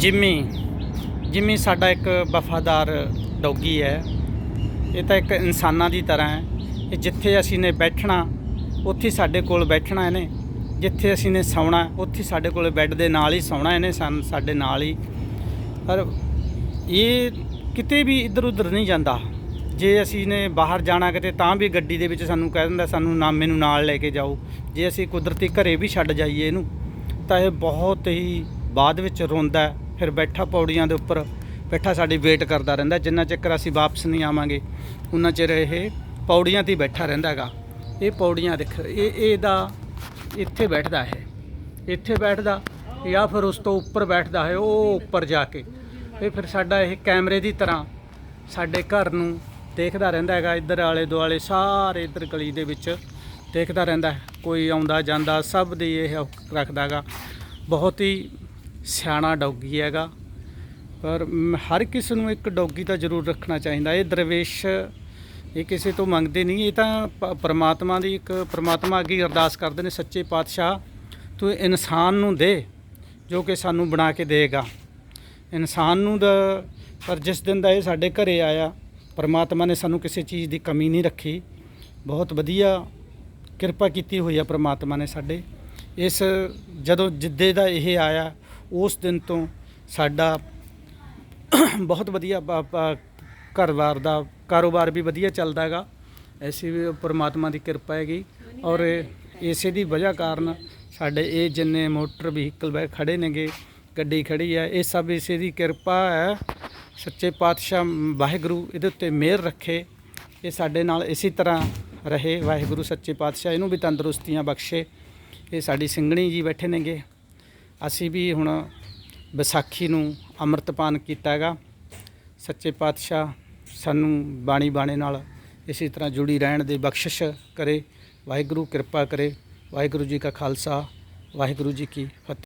ਜਿਮੀ ਜਿਮੀ ਸਾਡਾ ਇੱਕ ਵਫਾਦਾਰ ਡੌਗੀ ਹੈ। ਇਹ ਤਾਂ ਇੱਕ ਇਨਸਾਨਾਂ ਦੀ ਤਰ੍ਹਾਂ ਹੈ ਇਹ ਜਿੱਥੇ ਅਸੀਂ ਨੇ ਬੈਠਣਾ, ਉੱਥੇ ਸਾਡੇ ਕੋਲ ਬੈਠਣਾ ਇਹਨੇ। ਜਿੱਥੇ ਅਸੀਂ ਨੇ ਸੌਣਾ, ਉੱਥੇ ਸਾਡੇ ਕੋਲ ਬੈੱਡ ਦੇ ਨਾਲ ਹੀ ਸੌਣਾ ਇਹਨੇ ਸਾਨੂੰ, ਸਾਡੇ ਨਾਲ ਹੀ। ਪਰ ਇਹ ਕਿਤੇ ਵੀ ਇੱਧਰ ਉੱਧਰ ਨਹੀਂ ਜਾਂਦਾ। ਜੇ ਅਸੀਂ ਨੇ ਬਾਹਰ ਜਾਣਾ ਕਿਤੇ ਤਾਂ ਵੀ ਗੱਡੀ ਦੇ ਵਿੱਚ ਸਾਨੂੰ ਕਹਿ ਦਿੰਦਾ, ਸਾਨੂੰ ਨਾ ਮੈਨੂੰ ਨਾਲ ਲੈ ਕੇ ਜਾਓ। ਜੇ ਅਸੀਂ ਕੁਦਰਤੀ ਘਰੇ ਵੀ ਛੱਡ ਜਾਈਏ ਇਹਨੂੰ, ਤਾਂ ਇਹ ਬਹੁਤ ਹੀ ਬਾਅਦ ਵਿੱਚ ਰੋਂਦਾ ਫਿਰ ਬੈਠਾ ਪੌੜੀਆਂ ਦੇ ਉੱਪਰ, ਬੈਠਾ ਸਾਡੀ ਵੇਟ ਕਰਦਾ ਰਹਿੰਦਾ, ਜਿੰਨਾ ਚਿਰ ਅਸੀਂ ਵਾਪਸ ਨਹੀਂ ਆਵਾਂਗੇ, ਉਨਾ ਚਿਰ ਇਹ ਪੌੜੀਆਂ ਤੇ ਹੀ ਬੈਠਾ ਰਹਿੰਦਾ ਹੈਗਾ ਇਹ ਪੌੜੀਆਂ ਦੇਖ, ਇਹ, ਇਹਦਾ ਇੱਥੇ ਬੈਠਦਾ ਹੈ ਇੱਥੇ ਬੈਠਦਾ ਜਾਂ ਫਿਰ ਉਸ ਤੋਂ ਉੱਪਰ ਬੈਠਦਾ ਹੈ ਉਹ ਉੱਪਰ ਜਾ ਕੇ। ਇਹ ਫਿਰ ਸਾਡਾ ਇਹ ਕੈਮਰੇ ਦੀ ਤਰ੍ਹਾਂ ਸਾਡੇ ਘਰ ਨੂੰ ਦੇਖਦਾ ਰਹਿੰਦਾ ਹੈਗਾ, ਇੱਧਰ ਆਲੇ ਦੁਆਲੇ ਸਾਰੇ ਇੱਧਰ ਗਲੀ ਦੇ ਵਿੱਚ ਦੇਖਦਾ ਰਹਿੰਦਾ ਕੋਈ ਆਉਂਦਾ ਜਾਂਦਾ ਸਭ ਦੀ ਇਹ ਰੱਖਦਾ ਹੈਗਾ ਬਹੁਤ ਹੀ ਸਿਆਣਾ ਡੌਗੀ ਹੈਗਾ। ਪਰ ਹਰ ਕਿਸੇ ਨੂੰ ਇੱਕ ਡੌਗੀ ਤਾਂ ਜ਼ਰੂਰ ਰੱਖਣਾ ਚਾਹੀਦਾ। ਇਹ ਦਰਵੇਸ਼, ਇਹ ਕਿਸੇ ਤੋਂ ਮੰਗਦੇ ਨਹੀਂ। ਇਹ ਤਾਂ ਪ- ਪ੍ਰਮਾਤਮਾ ਦੀ ਇੱਕ, ਪਰਮਾਤਮਾ ਅੱਗੇ ਅਰਦਾਸ ਕਰਦੇ ਨੇ, ਸੱਚੇ ਪਾਤਸ਼ਾਹ, ਤੂੰ ਇਨਸਾਨ ਨੂੰ ਦੇ, ਜੋ ਕਿ ਸਾਨੂੰ ਬਣਾ ਕੇ ਦੇਗਾ। ਇਨਸਾਨ ਨੂੰ ਦਾ, ਪਰ ਜਿਸ ਦਿਨ ਦਾ ਇਹ ਸਾਡੇ ਘਰੇ ਆਇਆ, ਪਰਮਾਤਮਾ ਨੇ ਸਾਨੂੰ ਕਿਸੇ ਚੀਜ਼ ਦੀ ਕਮੀ ਨਹੀਂ ਰੱਖੀ। ਬਹੁਤ ਵਧੀਆ ਕਿਰਪਾ ਕੀਤੀ ਹੋਈ ਆ ਪਰਮਾਤਮਾ ਨੇ ਸਾਡੇ। ਇਸ, ਜਦੋਂ ਜਿੱਦੇ ਦਾ ਇਹ ਆਇਆ ਉਸ ਦਿਨ ਤੋਂ ਸਾਡਾ ਬਹੁਤ ਵਧੀਆ ਬ- ਘਰ-ਬਾਰ ਦਾ ਕਾਰੋਬਾਰ ਵੀ ਵਧੀਆ ਚੱਲਦਾ ਹੈਗਾ। ਐਸੀ ਵੀ ਪ੍ਰਮਾਤਮਾ ਦੀ ਕਿਰਪਾ ਹੈਗੀ ਔਰ ਇਸੇ ਦੀ ਵਜ੍ਹਾ ਕਾਰਨ ਸਾਡੇ ਇਹ ਜਿੰਨੇ ਮੋਟਰ ਵਹੀਕਲ ਬੈ ਖੜੇ ਨੇਗੇ, ਗੱਡੀ ਖੜੀ ਹੈ, ਇਹ ਸਭ ਇਸੇ ਦੀ ਕਿਰਪਾ ਹੈ। ਸੱਚੇ ਪਾਤਸ਼ਾਹ ਵਾਹਿਗੁਰੂ ਇਹਦੇ ਉੱਤੇ ਮਿਹਰ ਰੱਖੇ, ਇਹ ਸਾਡੇ ਨਾਲ ਇਸੇ ਤਰ੍ਹਾਂ ਰਹੇ। ਵਾਹਿਗੁਰੂ, ਸੱਚੇ ਪਾਤਸ਼ਾਹ ਇਹਨੂੰ ਵੀ ਤੰਦਰੁਸਤੀਆਂ ਬਖਸ਼ੇ। ਇਹ ਸਾਡੀ ਸਿੰਘਣੀ ਜੀ ਬੈਠੇ ਨੇਗੇ। ਅਸੀਂ ਵੀ ਹੁਣ ਵਿਸਾਖੀ ਨੂੰ ਅੰਮ੍ਰਿਤਪਾਨ ਕੀਤਾ ਹੈਗਾ। ਸੱਚੇ ਪਾਤਸ਼ਾਹ ਸਾਨੂੰ ਬਾਣੀ ਬਾਣੇ ਨਾਲ ਇਸੇ ਤਰ੍ਹਾਂ ਜੁੜੀ ਰਹਿਣ ਦੀ ਬਖਸ਼ਿਸ਼ ਕਰੇ। ਵਾਹਿਗੁਰੂ ਕਿਰਪਾ ਕਰੇ। ਵਾਹਿਗੁਰੂ ਜੀ ਕਾ ਖਾਲਸਾ। ਵਾਹਿਗੁਰੂ ਜੀ ਕੀ ਫਤਿਹ।